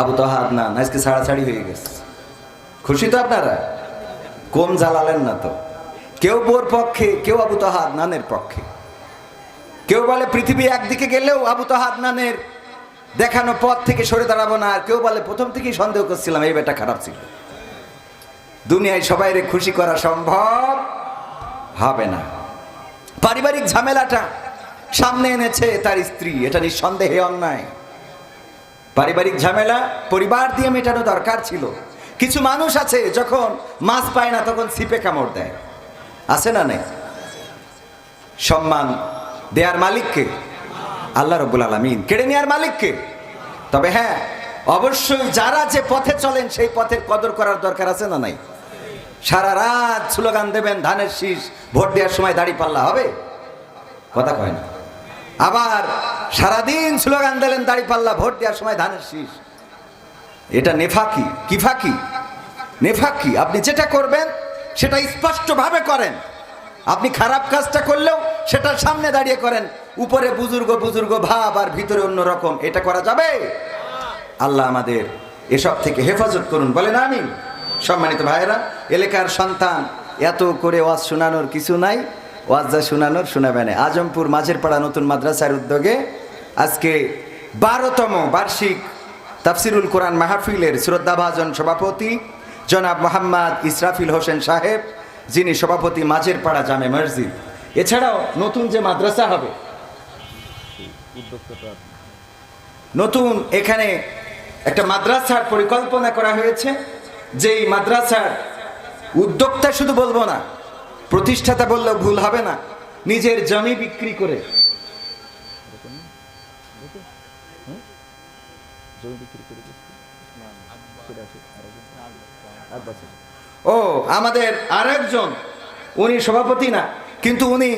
আবু তহা আদনান আজকে ছাড়াছাড়ি হয়ে গেছে। খুশি তো আপনারা? কম জ্বালালেন না তো? কেউ বোর পক্ষে, কেউ আবু তহা আদনানের পক্ষে। কেউ বলে পৃথিবী একদিকে গেলেও আবু তহা আদনানের দেখানো পথ থেকে সরে দাঁড়াবো না, আর কেউ বলে প্রথম থেকেই সন্দেহ করছিলাম এই বেটা খারাপ ছিল। দুনিয়ায় সবাইরে খুশি করা সম্ভব হবে না। পারিবারিক ঝামেলাটা সামনে এনেছে তার স্ত্রী, এটা নিঃসন্দেহে অন্যায়। পারিবারিক ঝামেলা, পরিবার দিয়ে মেটানো দরকার ছিল। কিছু মানুষ আছে যখন মাছ পায় না, তখন ছিপে কামড় দেয়। আছে না নেই? সম্মান দেয়ার মালিককে? আল্লাহ রব্বুল আলমিন। কেড়ে নেওয়ার মালিককে? তবে হ্যাঁ অবশ্যই যারা যে পথে চলেন, সেই পথের কদর করার দরকার আছে না নাই? সারা রাত স্লোগান দেবেন, ধানের শীষ, ভোট দেওয়ার সময় দাড়ি পাল্লা হবে? কথা কয় না। আবার সারাদিন স্লোগান দিলেন, দাড়ি পাল্লা, ভোট দেওয়ার সময় ধানের শীষ। এটা নেফাকি কি ফাঁকি নেফাকি, আপনি যেটা করবেন, সেটা স্পষ্টভাবে করেন। আপনি খারাপ কাজটা করলেও সেটার সামনে দাঁড়িয়ে করেন। উপরে বুজুর্গ বুজুর্গ ভাব আর ভিতরে অন্য রকম। এটা করা যাবে? আল্লাহ আমাদের এসব থেকে হেফাজত করুন। বলেন আমি সম্মানিত ভাইয়েরা, এলাকার সন্তান, এত করে ওয়াজ শোনানোর কিছু নাই। ওয়াজ শোনানোর না। আজমপুর মাঝের পাড়া নতুন মাদ্রাসার উদ্যোগে আজকে বারোতম বার্ষিক তাফসিরুল কোরআন মাহফিলের শ্রদ্ধাভাজন সভাপতি জনাব মোহাম্মদ ইসরাফিল হোসেন সাহেব, যিনি সভাপতি মাঝের পাড়া জামে মসজিদ। এছাড়াও নতুন যে মাদ্রাসা হবে, নতুন এখানে একটা মাদ্রাসার পরিকল্পনা করা হয়েছে, যেই মাদ্রাসার উদ্যোক্তা শুধু বলব না প্রতিষ্ঠাতা বললেও ভুল হবে না। নিজের জমি বিক্রি করে। ও, আমাদের আরেকজন। উনি সভাপতি না, কিন্তু উনি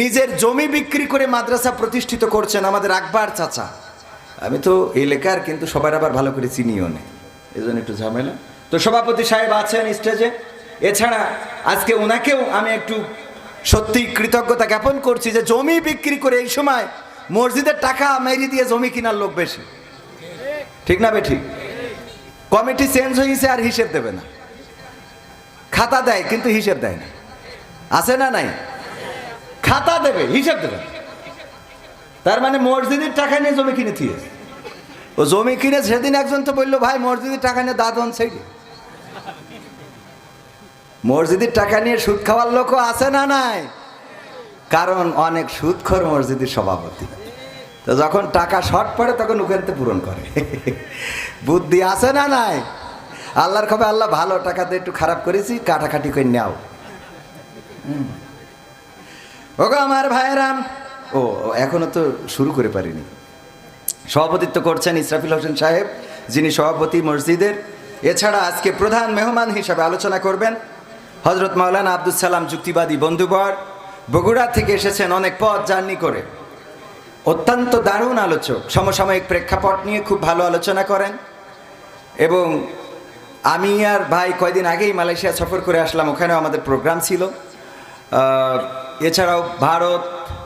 নিজের জমি বিক্রি করে মাদ্রাসা প্রতিষ্ঠিত করছেন আমাদের আকবর চাচা। আমি তো এলাকার, কিন্তু সবার আবার ভালো করে চিনিও নেই এই জন্য একটু ঝামেলা। তো সভাপতি সাহেব আছেন স্টেজে এছাড়া আজকে ওনাকেও আমি একটু সত্যি কৃতজ্ঞতা জ্ঞাপন করছি যে জমি বিক্রি করে এই সময় মসজিদের টাকা মেরি দিয়ে জমি কেনার লোক বেশি। ঠিক না বে ঠিক কমিটি চেঞ্জ হয়েছে আর হিসেব দেবে না। খাতা দেয়, কিন্তু হিসেব দেয় না। আছে না নাই? খাতা দেবে, হিসেব দেবে। তার মানে মসজিদের টাকা নিয়ে জমি কিনে থিয়েছে ও জমি কিনে সেদিন একজন তো বলল, ভাই, মসজিদের টাকা নিয়ে দাদন সাইডে মসজিদের টাকা নিয়ে সুদ খাওয়ার লোকও আছে না নাই? কারণ অনেক সুদখোর মসজিদের সভাপতি। তো যখন টাকা শর্ট পড়ে তখন ওখানতে পূরণ করে। বুদ্ধি আছে না নাই? আল্লাহর খবর আল্লাহ ভালো টাকাতে একটু খারাপ করেছি কাটাকাটি করে নাও। ওগো আমার ভাইরাম ও, এখনও তো শুরু করে পারিনি। সভাপতিত্ব করছেন ইসরাফিল হোসেন সাহেব যিনি সভাপতি মসজিদের। এছাড়া আজকে প্রধান মেহমান হিসাবে আলোচনা করবেন হজরত মাওলানা আব্দুল সালাম যুক্তিবাদী বন্ধুবর, বগুড়া থেকে এসেছেন অনেক পথ জার্নি করে। অত্যন্ত দারুণ আলোচক, সমসাময়িক প্রেক্ষাপট নিয়ে খুব ভালো আলোচনা করেন। এবং আমি আর ভাই কয়দিন আগেই মালয়েশিয়া সফর করে আসলাম, ওখানেও আমাদের প্রোগ্রাম ছিল। এছাড়াও ভারত,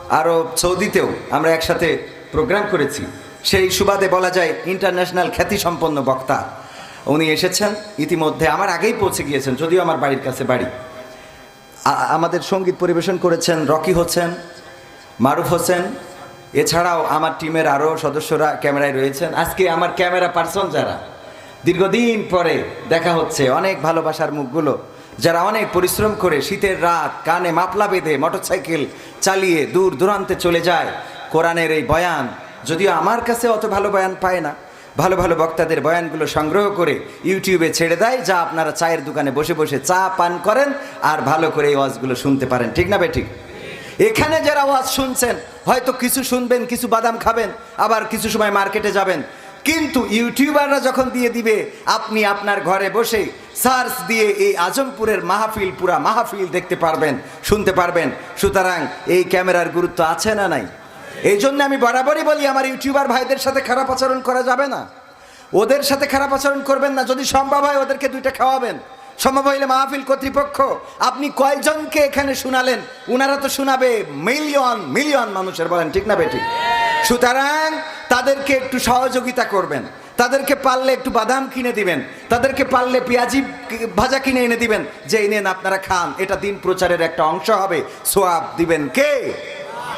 আরব, সৌদিতেও আমরা একসাথে প্রোগ্রাম করেছি। সেই সুবাদে বলা যায় ইন্টারন্যাশনাল খ্যাতিসম্পন্ন বক্তা। উনি এসেছেন, ইতিমধ্যে আমার আগেই পৌঁছে গিয়েছেন, যদিও আমার বাড়ির কাছে বাড়ি। আমাদের সংগীত পরিবেশন করেছেন রকি হোসেন, মারুফ হোসেন, এছাড়াও আমার টিমের আরও সদস্যরা ক্যামেরায় রয়েছেন। আজকে আমার ক্যামেরা পার্সন যারা, দীর্ঘদিন পরে দেখা হচ্ছে অনেক ভালোবাসার মুখগুলো, যারা অনেক পরিশ্রম করে শীতের রাত, কানে মাপলা বেঁধে মোটরসাইকেল চালিয়ে দূর দূরান্তে চলে যায়। কোরআনের এই বয়ান, যদিও আমার কাছে অত ভালো বয়ান পায় না ভালো ভালো বক্তাদের বয়ানগুলো সংগ্রহ করে ইউটিউবে ছেড়ে দেয়, যা আপনারা চায়ের দোকানে বসে বসে চা পান করেন আর ভালো করে এই ওয়াজগুলো শুনতে পারেন, ঠিক না বে ঠিক। এখানে যারা ওয়াজ শুনছেন, হয়তো কিছু শুনবেন, কিছু বাদাম খাবেন, আবার কিছু সময় মার্কেটে যাবেন। কিন্তু ইউটিউবাররা যখন দিয়ে দিবে, আপনি আপনার ঘরে বসে সার্চ দিয়ে এই আজমপুরের মাহফিল, পুরা মাহফিল দেখতে পারবেন, শুনতে পারবেন। সুতরাং এই ক্যামেরার গুরুত্ব আছে না নাই? এই জন্য আমি বরাবরই বলি, আমার ইউটিউবার ভাইদের সাথে খারাপ আচরণ করা যাবে না। ওদের সাথে খারাপ আচরণ করবেন না। যদি সম্ভব হয় ওদেরকে দুইটা খাওয়াবেন। সম্ভব হইলে মাহফিল কর্তৃপক্ষ, আপনি কয়জনকে এখানে শুনালেন? উনারা তো শোনাবে মিলিয়ন মিলিয়ন মানুষের, বলেন ঠিক না বেঠিক? সুতরাং তাদেরকে একটু সহযোগিতা করবেন। তাদেরকে পারলে একটু বাদাম কিনে দিবেন। তাদেরকে পারলে পেঁয়াজি ভাজা কিনে এনে দিবেন। যে নেন আপনারা খান। এটা দিন প্রচারের একটা অংশ হবে। সোয়াব দিবেন কে?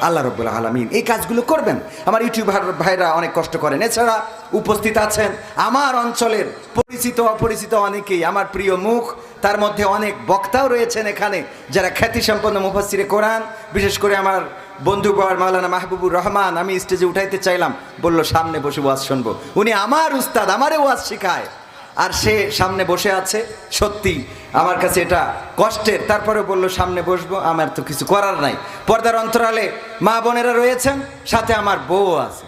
আল্লাহ রব্বুল আলমিন এই কাজগুলো করবেন। আমার ইউটিউবার ভাইরা অনেক কষ্ট করেন। এছাড়া উপস্থিত আছেন আমার অঞ্চলের পরিচিত, অপরিচিত অনেকেই। আমার প্রিয় মুখ, তার মধ্যে অনেক বক্তাও রয়েছেন এখানে, যারা খ্যাতি সম্পন্ন মুফাসিরে কোরআন, বিশেষ করে আমার বন্ধু বর মাওলানা মাহবুবুর রহমান, আমি স্টেজে উঠাইতে চাইলাম, বলল, সামনে বসে ওয়াজ শুনব। উনি আমার উস্তাদ, আমারে ওয়াজ শিখায়। আর সে সামনে বসে আছে, সত্যি আমার কাছে এটা কষ্টের। তারপরে বলল, সামনে বসবো, আমার তো কিছু করার নাই। পর্দার অন্তরালে মা বোনেরা রয়েছেন, সাথে আমার বউ আছে।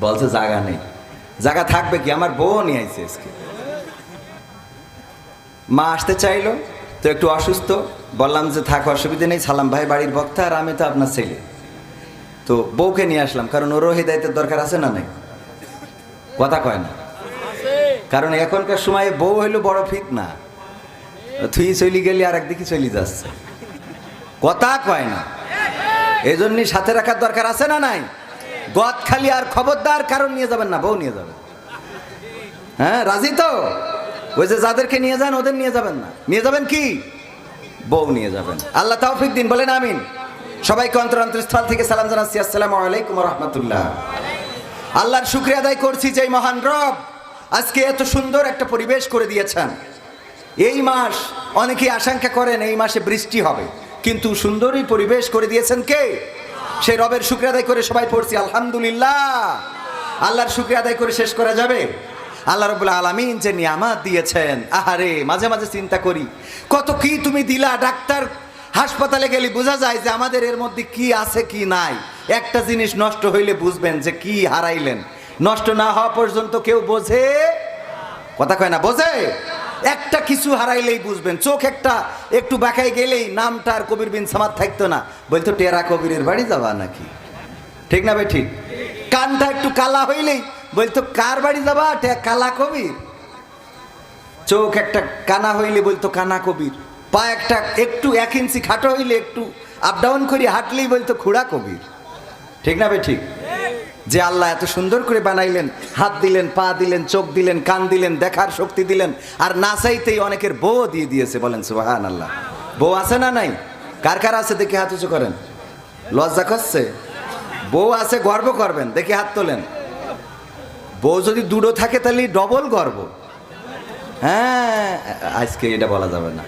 বলছে জায়গা নেই। জায়গা থাকবে কি? আমার বউ নিয়ে আইছে আজকে। মা আসতে চাইলো, তো একটু অসুস্থ। বললাম যে, থাক, অসুবিধা নেই, সালাম ভাই, বাড়ির বক্তা আর আমি তো আপনার ছেলে। তো বউকে নিয়ে আসলাম, কারণ ওরও হেদায়তের দরকার আছে না নাই? কথা কয় না। কারণ এখনকার সময়ে বউ হইল বড় ফিট না থুই চলি গেলি আর একদিকে চলি যাচ্ছে। কথা কয় না। এই জন্যই সাথে রাখার দরকার আছে না নাই? গদ খালি আর খবরদার কারণ নিয়ে যাবেন না, বউ নিয়ে যাবেন। হ্যাঁ রাজি তো? ওই যে যাদেরকে নিয়ে যান, ওদের নিয়ে যাবেন না। নিয়ে যাবেন কি? বউ নিয়ে যাবেন। আল্লাহ তাওফিক দিন, বলেন আমিন। সবাইকে অন্তর স্থল থেকে সালাম জানাচ্ছি। আসসালামু আলাইকুম রহমতুল্লাহ। আল্লাহর শুক্রিয়া আদায় করছি যে মহান রব। আজকে এত সুন্দর একটা পরিবেশ করে দিয়েছেন। এই মাস অনেকেই আশঙ্কা করেন এই মাসে বৃষ্টি হবে। কিন্তু সুন্দরই পরিবেশ করে দিয়েছেন কে? সেই রবের শুক্রিয়া আদায় করে সবাই পড়ছি, আলহামদুলিল্লাহ। আল্লাহর শুক্রিয়া আদায় করে শেষ করা যাবে। আল্লাহ রবুল্লা আলমিন যে নিয়ামাত দিয়েছেন, আহারে, মাঝে মাঝে চিন্তা করি, কত কি তুমি দিলা? ডাক্তার হাসপাতালে গেলে বোঝা যায় যে আমাদের এর মধ্যে কি আছে, কি নাই। একটা জিনিস নষ্ট হইলে বুঝবেন যে কি হারাইলেন। নষ্ট না হওয়া পর্যন্ত কেউ বোঝে? কথা কয় না, বোঝে? একটা কিছু হারাইলেই বুঝবেন। চোখ একটা একটু বাঁকাই গেলেই নামটা আর কবির বিন সামাদ থাকতো না। বলতো, টেরা কবিরের বাড়ি যাবা নাকি? ঠিক না ভাই ঠিক? কানটা একটু কালা হইলেই বলতো, কার বাড়ি যাবা? কালা কবির? চোখ একটা কানা হইলে বলতো, কানা কবির। পা একটা একটু এক ইঞ্চি খাটো হইলে একটু আপ ডাউন করি, হাঁটলেই বলতো, খুড়া কবির। ঠিক না ভাই ঠিক? যে আল্লাহ এত সুন্দর করে বানাইলেন, হাত দিলেন, পা দিলেন, চোখ দিলেন, কান দিলেন, দেখার শক্তি দিলেন, আর না চাইতেই অনেকের বউ দিয়ে দিয়েছে বলেন সুবাহান আল্লাহ বউ আছে না নাই? কার কার আছে? দেখে হাত উঁচু করেন। লজ্জা করছে? বউ আছে, গর্ব করবেন, দেখে হাত তোলেন। বউ যদি দুটো থাকে, তাহলে ডবল গর্ব। হ্যাঁ আজকে এটা বলা যাবে না।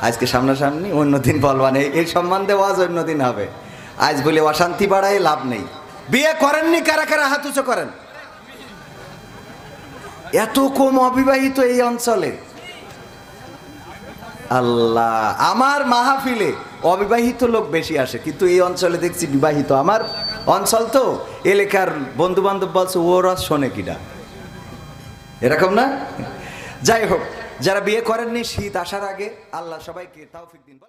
আজকে সামনাসামনি অন্যদিন বলবান এই- দেওয়া আজ অন্যদিন হবে। আজ বলে অশান্তি বাড়ায় লাভ নেই। বিয়ে করেননি, কারা কারা হাত উঁচু করেন? এত কম অবিবাহিত এই অঞ্চলে। আল্লাহ, আমার মাহফিলে অবিবাহিত লোক বেশি আসে, কিন্তু এই অঞ্চলে দেখছি বিবাহিত। আমার অঞ্চল তো, এলাকার বন্ধু বান্ধব বলছে, ওরা শোনে কিনা। এরকম না? যাই হোক, যারা বিয়ে করেননি, শীত আসার আগে আল্লাহ সবাইকে তাওফিক দিন।